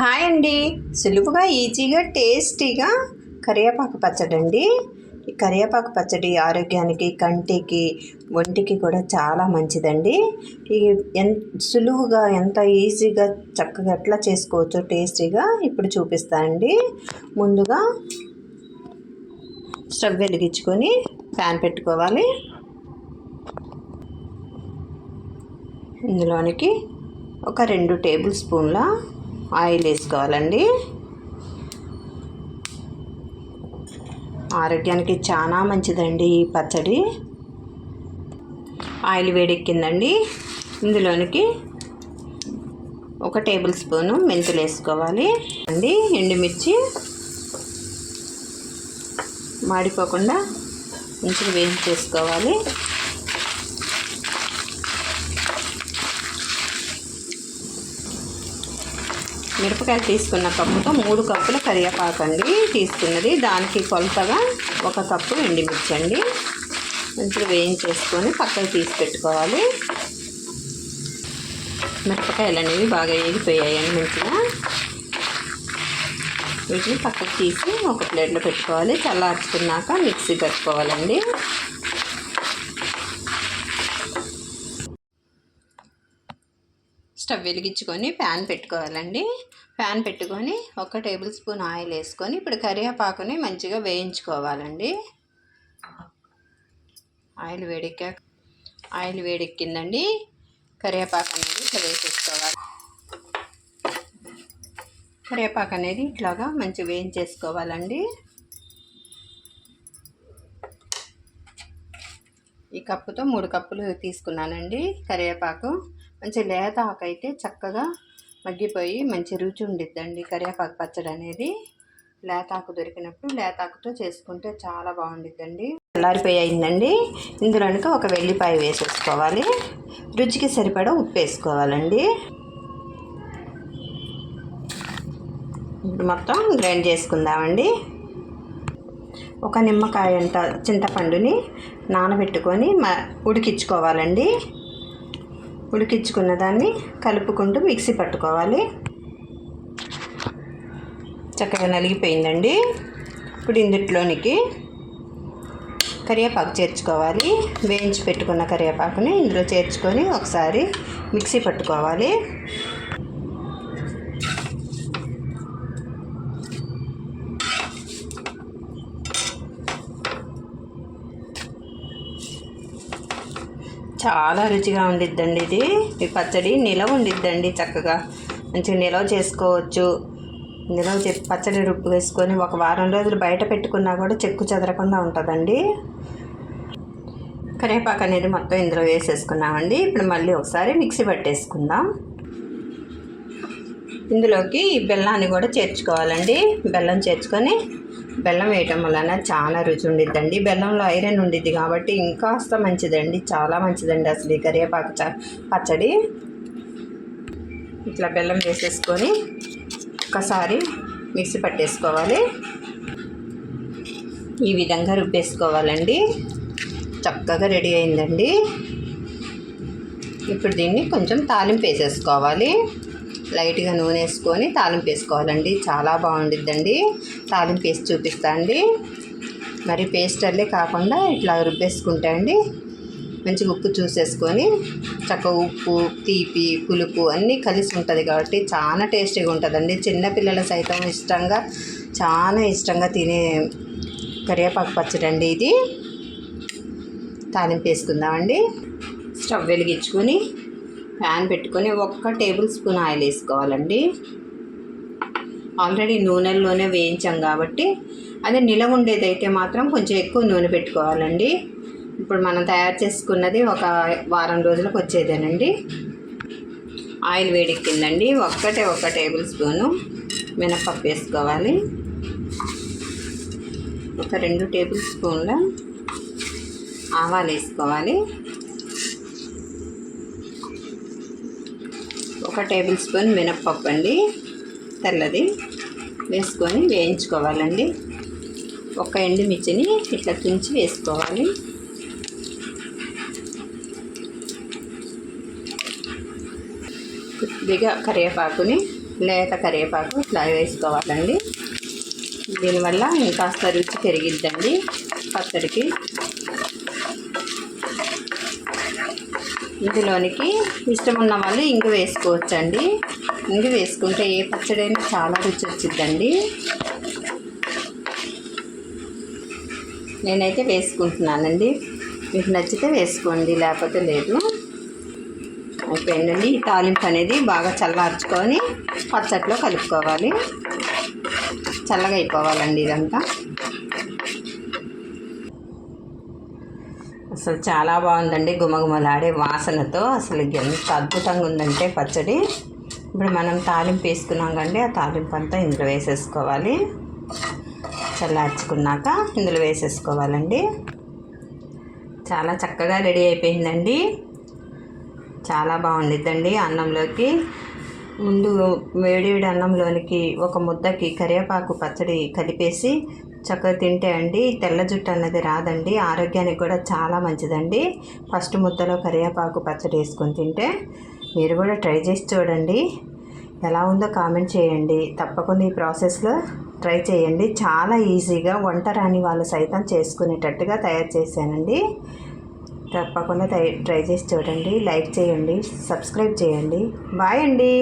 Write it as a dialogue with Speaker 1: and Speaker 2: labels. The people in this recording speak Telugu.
Speaker 1: హాయ్ అండి. సులువుగా ఈజీగా టేస్టీగా కరివేపాకు పచ్చడి అండి ఈ కరివేపాకు పచ్చడి ఆరోగ్యానికి కంటికి ఒంటికి కూడా చాలా మంచిదండి. ఈ ఎంత సులువుగా ఎంత ఈజీగా చక్కగా ఎట్లా చేసుకోవచ్చో టేస్టీగా ఇప్పుడు చూపిస్తానండి ముందుగా స్టవ్ వెలిగించుకొని ప్యాన్ పెట్టుకోవాలి. ఇందులోనికి ఒక రెండు టేబుల్ స్పూన్ల ఆయిల్ వేసుకోవాలండి. ఆరోగ్యానికి చాలా మంచిదండి ఈ పచ్చడి. ఆయిల్ వేడెక్కిందండి. ఇందులోనికి ఒక టేబుల్ స్పూను మెంతులు వేసుకోవాలి. అండి ఎండుమిర్చి. మాడిపోకుండా మంచిగా వేయించేసుకోవాలి. మిరపకాయలు తీసుకున్న కప్పుతో మూడు కప్పుల కరివేపాకు అండి. తీసుకున్నది దానికి కొలతగా ఒక కప్పు ఎండిమిర్చి అండి. మంచిగా వేయించేసుకొని పక్కకు తీసి పెట్టుకోవాలి. మిరపకాయలు అనేవి బాగా వేగిపోయాయండి మంచిగా. వీటిని పక్కకు తీసి ఒక ప్లేట్లో పెట్టుకోవాలి. చల్లార్చుకున్నాక మిక్సీ పెట్టుకోవాలండి. స్టవ్ వెలిగించుకొని ప్యాన్ పెట్టుకోవాలండి. ప్యాన్ పెట్టుకొని ఒక టేబుల్ స్పూన్ ఆయిల్ వేసుకొని ఇప్పుడు కరివేపాకుని మంచిగా వేయించుకోవాలండి. ఆయిల్ వేడెక్కా ఆయిల్ వేడెక్కిందండి. కరివేపాకు అనేది ఇట్లా వేసేసుకోవాలి. కరివేపాకు అనేది ఇట్లాగా మంచిగా వేయించేసుకోవాలండి. ఈ కప్పుతో మూడు కప్పులు తీసుకున్నానండి కరివేపాకు. మంచి లేత ఆకు అయితే చక్కగా మగ్గిపోయి మంచి రుచి ఉండిద్దండి. కరివేపాకు పచ్చడి అనేది లేతాకు దొరికినప్పుడు లేతాకుతో చేసుకుంటే చాలా బాగుండిద్దండి. తెల్లారిపోయి అయిందండి ఇందులోనికి ఒక వెల్లిపాయ వేసేసుకోవాలి. రుచికి సరిపడా ఉప్పు వేసుకోవాలండి. ఇప్పుడు మొత్తం గ్రైండ్ చేసుకుందామండి. ఒక నిమ్మకాయ అంత చింతపండుని నానబెట్టుకొని మ ఉడికించుకోవాలండి. ఉడికించుకున్న దాన్ని కలుపుకుంటూ మిక్సీ పట్టుకోవాలి. చక్కగా నలిగిపోయిందండి. ఇప్పుడు ఇందుట్లోనికి కరివేపాకు చేర్చుకోవాలి. వేయించి పెట్టుకున్న కరివేపాకుని ఇందులో చేర్చుకొని ఒకసారి మిక్సీ పట్టుకోవాలి. చాలా రుచిగా ఉండిద్దండి ఇది. ఈ పచ్చడి నిలవ ఉండిద్దండి చక్కగా. మంచిగా నిలవ చేసుకోవచ్చు. నిలవ చే పచ్చడి రుబ్బు వేసుకొని ఒక వారం రోజులు బయట పెట్టుకున్నా కూడా చెక్కు చెదరకుండా ఉంటుందండి. కరివేపాకు అనేది మొత్తం ఇందులో వేసేసుకున్నామండి. ఇప్పుడు మళ్ళీ ఒకసారి మిక్సీ పట్టేసుకుందాం. ఇందులోకి ఈ బెల్లాన్ని కూడా చేర్చుకోవాలండి. బెల్లం చేర్చుకొని బెల్లం వేయటం వలన చాలా రుచి ఉండిద్దండి. బెల్లంలో ఐరన్ ఉండిద్ది కాబట్టి ఇంకాస్త మంచిదండి. చాలా మంచిదండి అసలు ఈ కరివేపాకు చ పచ్చడి. ఇట్లా బెల్లం వేసేసుకొని ఒకసారి మిక్సీ పట్టేసుకోవాలి. ఈ విధంగా రుబ్బేసుకోవాలండి. చక్కగా రెడీ అయిందండి. ఇప్పుడు దీన్ని కొంచెం తాలింపు వేసేసుకోవాలి. లైట్గా నూనె వేసుకొని తాలింపు వేసుకోవాలండి. చాలా బాగుండిద్దండి. తాలింపు వేసి చూపిస్తా అండి. మరి పేస్టర్లే కాకుండా ఇట్లా రుబ్బేసుకుంటా అండి. మంచిగా ఉప్పు చూసేసుకొని చక్కగా ఉప్పు తీపి పులుపు అన్నీ కలిసి ఉంటుంది కాబట్టి చాలా టేస్టీగా ఉంటుందండి. చిన్నపిల్లల సైతం ఇష్టంగా చాలా ఇష్టంగా తినే కరివేపాకు పచ్చడి అండి ఇది. తాలింపు వేసుకుందామండి. స్టవ్ వెలిగించుకొని ప్యాన్ పెట్టుకొని ఒక్క టేబుల్ స్పూన్ ఆయిల్ వేసుకోవాలండి. ఆల్రెడీ నూనెల్లోనే వేయించాం కాబట్టి అదే నిలవ ఉండేదైతే మాత్రం కొంచెం ఎక్కువ నూనె పెట్టుకోవాలండి. ఇప్పుడు మనం తయారు చేసుకున్నది ఒక వారం రోజులకు వచ్చేదేనండి. ఆయిల్ వేడెక్కిందండి. ఒక్కటే ఒక టేబుల్ స్పూను మినప్పప్పు వేసుకోవాలి. ఒక రెండు టేబుల్ స్పూన్ల ఆవాలు వేసుకోవాలి. ఒక టేబుల్ స్పూన్ మినప్పప్పు అండి తెల్లది వేసుకొని వేయించుకోవాలండి. ఒక ఎండుమిర్చిని ఇట్లా తుంచి వేసుకోవాలి. కొద్దిగా కరివేపాకుని లేత కరివేపాకు ఇట్లా వేసుకోవాలండి. దీనివల్ల ఇంకాస్త రుచి పెరిగిద్దండి పచ్చడికి. ఇందులోనికి ఇష్టం ఉన్న వాళ్ళు ఇంగు వేసుకోవచ్చండి. ఇంగు వేసుకుంటే ఏ పచ్చడైనా చాలా రుచి వచ్చిద్దండి. నేనైతే వేసుకుంటున్నానండి. మీకు నచ్చితే వేసుకోండి లేకపోతే లేదు. అయిపోయిందండి ఈ తాలింపు అనేది బాగా చల్లార్చుకొని పచ్చట్లో కలుపుకోవాలి. చల్లగా అయిపోవాలండి ఇదంతా. అసలు చాలా బాగుందండి గుమగుమలాడే వాసనతో. అసలు ఎంత అద్భుతంగా ఉందంటే పచ్చడి. ఇప్పుడు మనం తాలింపు వేసుకున్నాం కండి ఆ తాలింపు అంతా ఇందులో వేసేసుకోవాలి. చల్లార్చుకున్నాక ఇందులో వేసేసుకోవాలండి. చాలా చక్కగా రెడీ అయిపోయిందండి. చాలా బాగుండిద్దండి అన్నంలోకి. ముందు వేడి వేడి అన్నంలోనికి ఒక ముద్దకి కరివేపాకు పచ్చడి కలిపేసి చక్కగా తింటే అండి తెల్ల జుట్టు అన్నది రాదండి ఆరోగ్యానికి కూడా చాలా మంచిదండి. ఫస్ట్ ముద్దలో కరివేపాకు పచ్చడి వేసుకొని తింటే మీరు కూడా ట్రై చేసి చూడండి. ఎలా ఉందో కామెంట్ చేయండి. తప్పకుండా ఈ ప్రాసెస్లో ట్రై చేయండి. చాలా ఈజీగా వంట రాని వాళ్ళు సైతం చేసుకునేటట్టుగా తయారు చేశానండి. తప్పకుండా ట్రై ట్రై చేసి చూడండి. లైక్ చేయండి సబ్స్క్రైబ్ చేయండి. బాయ్ అండి.